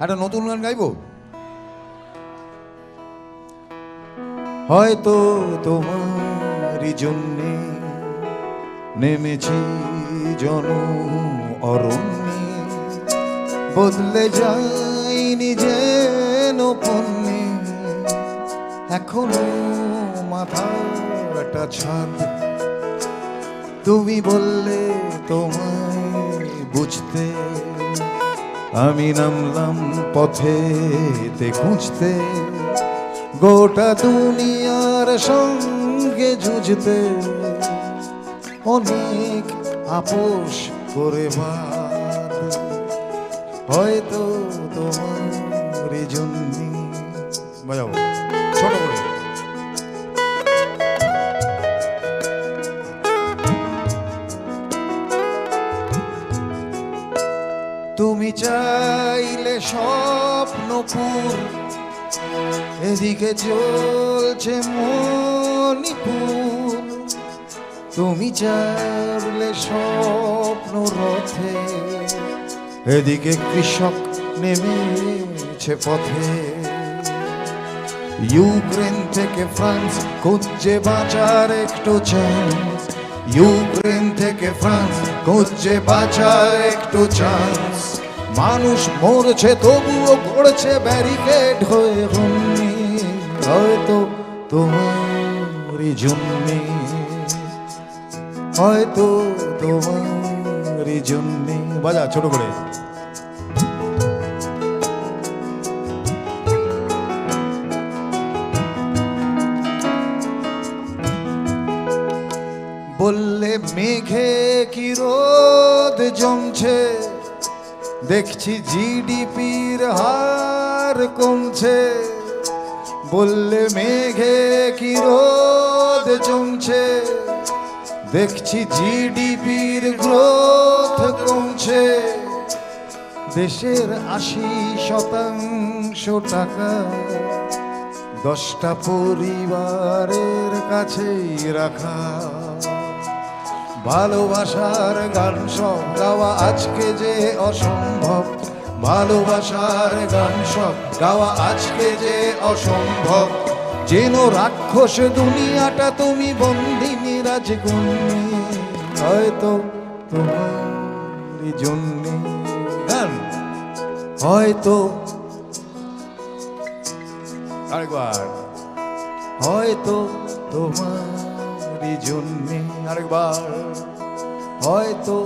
একটা নতুন গান গাইবো? হয়তো তোমারই জন্যে নেমেছি জন অরণ্যে বদলে যাইনি যেন পণ্যে। এখনও মাথাটা ছাদ। তুমি বললে তোমায় বুঝতে আমি নামলাম পথে তে খুঁজতে, গোটা দুনিয়ার সঙ্গে যুঝতে অনেক আপোষ করে হয়তো তোমার জন্য বাজাও। তুমি চাইলে স্বপ্ন স্বপ্নপুর এদিকে চলছে মণিপুর। তুমি চাইলে স্বপ্ন রথে। এদিকে কৃষক নেমেছে পথে। ইউক্রেন থেকে ফ্রান্স খুঁজছে বাঁচার একটু চান্স। ইউক্রেন থেকে ফ্রান্স খুঁজছে বাঁচার একটু চান্স মানুষ মরছে তবুও পড়ছে ব্যারিকেড হয়ে হমনি হয়তো তোমারই জন্যে হয়তো তোমারই জন্যে বাজা ছোট করে বললে, মেঘে কি রোদ জমছে? দেখছি জিডিপির হার কমছে। বললে, মেঘে কি রোদ জমছে? দেখছি জিডিপির গ্রোথ কমছে। দেশের আশি শতাংশ টাকা দশটা পরিবারের কাছেই রাখা। ভালোবাসার গান সব গাওয়া আজকে যে অসম্ভব। ভালোবাসার গান সব গাওয়া আজকে যে অসম্ভব। যেন রাক্ষস দুনিয়াটা তুমি বন্দিনী রাজগুণী হয়তো তোমার জন্যে গান, হয়তো আরেকবার, হয়তো তোমারই জন্যে আরেকবার হয়তো